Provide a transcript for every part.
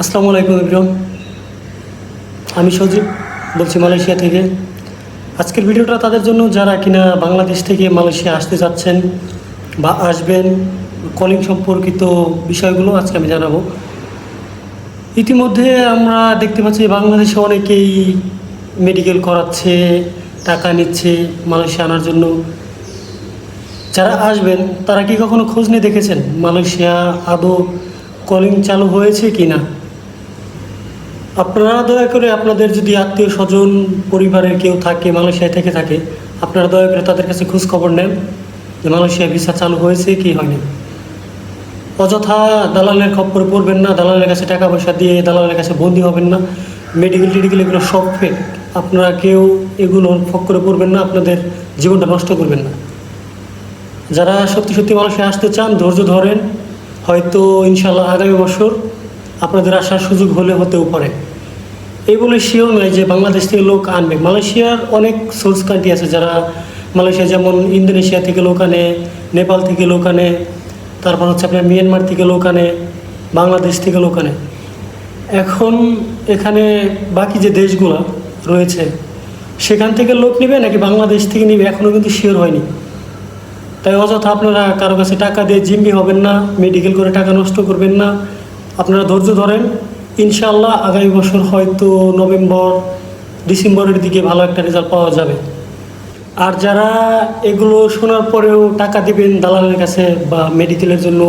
আসসালামু আলাইকুম ইব্রাহিম আমি সজীব বলছি মালয়েশিয়া থেকে। আজকের ভিডিওটা তাদের জন্য, যারা কিনা বাংলাদেশ থেকে মালয়েশিয়া আসতে যাচ্ছেন বা আসবেন কলিং সম্পর্কিত বিষয়গুলো আজকে আমি জানাব। ইতিমধ্যে আমরা দেখতে পাচ্ছি বাংলাদেশে অনেকেই মেডিকেল করাচ্ছে, টাকা নিচ্ছে মালয়েশিয়া আনার জন্য। যারা আসবেন, তারা কি কখনো খোঁজ নিয়ে দেখেছেন মালয়েশিয়া আদৌ কলিং চালু হয়েছে কি না আপনারা দয়া করে আপনাদের যদি আত্মীয় স্বজন, পরিবারের কেউ থাকে, মালয়েশিয়ায় থেকে থাকে, আপনারা দয়া করে তাদের কাছে খোঁজ খবর নেন যে মালয়েশিয়া ভিসা চালু হয়েছে কি হয়নি। অযথা দালালের খপ্পরে পড়বেন না, দালালের কাছে টাকা পয়সা দিয়ে দালালের কাছে বন্দি হবেন না মেডিকেল টেডিকেল এগুলো সব ফেক আপনারা কেউ এগুলো ফক্করে পড়বেন না, আপনাদের জীবনটা নষ্ট করবেন না। যারা সত্যি সত্যি মানুষে আসতে চান, ধৈর্য ধরেন, হয়তো ইনশাল্লাহ আগামী বছর আপনাদের আসার সুযোগ হলে হতেও পারে। এই বলে শিওর নয় যে বাংলাদেশ থেকে লোক আনবে। মালয়েশিয়ার অনেক সোর্স কান্ট্রি আছে যারা মালয়েশিয়া যেমন ইন্দোনেশিয়া থেকে লোক আনে, নেপাল থেকে লোক আনে, তারপর হচ্ছে আপনার মিয়ানমার থেকে লোক আনে, বাংলাদেশ থেকে লোক আনে। এখন এখানে বাকি যে দেশগুলো রয়েছে, সেখান থেকে লোক নেবে নাকি বাংলাদেশ থেকে নেবে এখনও কিন্তু শিওর হয়নি। তাই অযথা আপনারা কারও কাছে টাকা দিয়ে জিম্মি হবেন না মেডিকেল করে টাকা নষ্ট করবেন না আপনারা ধৈর্য ধরেন। ইনশাল্লাহ আগামী বছর হয়তো নভেম্বর, ডিসেম্বরের দিকে ভালো একটা রেজাল্ট পাওয়া যাবে। আর যারা এগুলো শোনার পরেও টাকা দিবেন, দালালের কাছে বা মেডিকেলের জন্য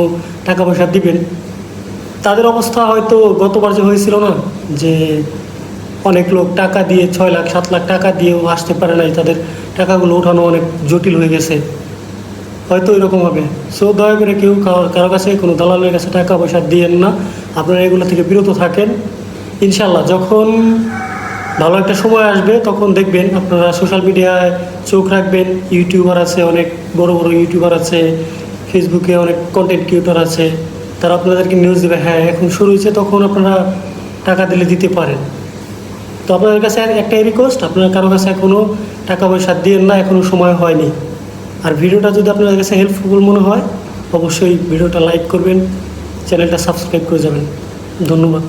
টাকা পয়সা দিবেন, তাদের অবস্থা হয়তো গতবার যে হয়েছিল না, যে অনেক লোক টাকা দিয়ে ছয় লাখ, সাত লাখ টাকা দিয়েও আসতে পারে নাই, তাদের টাকাগুলো ওঠানো অনেক জটিল হয়ে গেছে। হয়তো এরকম হবে। সো দয়া করে কেউ কারো- কাছে কোনো দালালের কাছে টাকা পয়সা দিয়েন না। আপনারা এগুলো থেকে বিরত থাকেন। ইনশাল্লাহ যখন ভালো একটা সময় আসবে, তখন দেখবেন আপনারা সোশ্যাল মিডিয়ায় চোখ রাখবেন। ইউটিউবার আছে অনেক, বড় বড় ইউটিউবার আছে। ফেসবুকে অনেক কন্টেন্ট ক্রিয়েটর আছে। তারা আপনাদেরকে নিউজ দেবে হ্যাঁ এখন শুরু হয়েছে। তখন আপনারা টাকা দিলে দিতে পারেন। তো আপনাদের কাছে একটাই রিকোয়েস্ট আপনারা কারও কাছে এখনও টাকা পয়সা দিয়েন না এখনও সময় হয়নি। আর ভিডিওটা যদি আপনাদের কাছে হেল্পফুল মনে হয়, অবশ্যই ভিডিওটা লাইক করবেন চ্যানেলটা সাবস্ক্রাইব করে যাবেন। ধন্যবাদ।